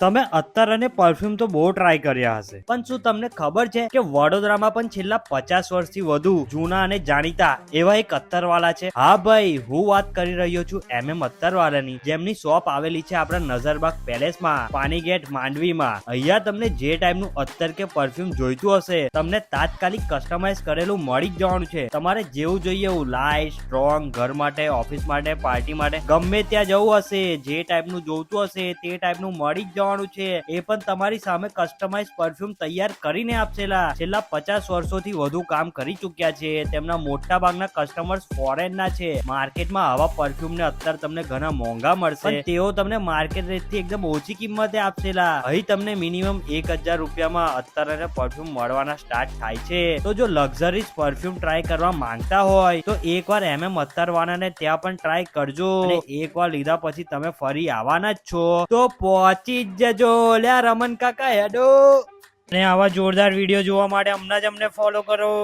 તમે અત્તર અને પરફ્યુમ તો બહુ ટ્રાય કર્યા હશે. પણ શું તમને ખબર છે કે વડોદરામાં પણ છેલ્લા પચાસ વર્ષથી વધુ જૂના અને જાણીતા એવા એક અત્તરવાળા છે? હા ભાઈ, હું વાત કરી રહ્યો છું એમ એમ અત્તરવાળાની જેમની શોપ આવેલી છે આપણા નજરબાગ પેલેસમાં પાણીગેટ માંડવીમાં. અહીંયા તમને જે ટાઈપનું અત્તર કે પરફ્યુમ જોઈતું હશે, તમને તાત્કાલિક કસ્ટમાઇઝ કરેલું મળી જ જવાનું છે. તમારે જેવું જોઈએ એવું લાઇટ સ્ટ્રોંગ, ઘર માટે, ઓફિસ માટે, પાર્ટી માટે, ગમે ત્યાં જવું હશે, જે ટાઈપનું જોઈતું હશે, તે ટાઈપનું મળી જ જવાનું છે. એ પણ તમારી સામે કસ્ટમાઇઝ પરફ્યુમ તૈયાર કરીને આપશેલા. છેલ્લા પચાસ વર્ષોથી વધુ કામ કરી ચુક્યા છે. તેમના મોટા ભાગના કસ્ટમર્સ ફોરેનના છે. માર્કેટમાં આવા પરફ્યુમ ને અત્યારે તમને ઘણા મોંઘા મળશે. તેઓ તમને માર્કેટ રેટથી એકદમ ઓછી કિંમતે આપશેલા. અહીં તમને મિનિમમ એક હજાર રૂપિયામાં અત્યારે પરફ્યુમ મળવાના સ્ટાર્ટ થાય છે. તો જો લક્ઝરી પરફ્યુમ ટ્રાય કરવા માંગતા હોય, તો એકવાર એમ એમ અત્તરવાળાને ત્યાં પણ ટ્રાય કરજો. એકવાર લીધા પછી તમે ફરી આવવાના જ છો. તો પહોંચી જ જજો લ્યા રમન કાકા હેડો. અને આવા જોરદાર વીડિયો જોવા માટે હમણાં જ અમને ફોલો કરો.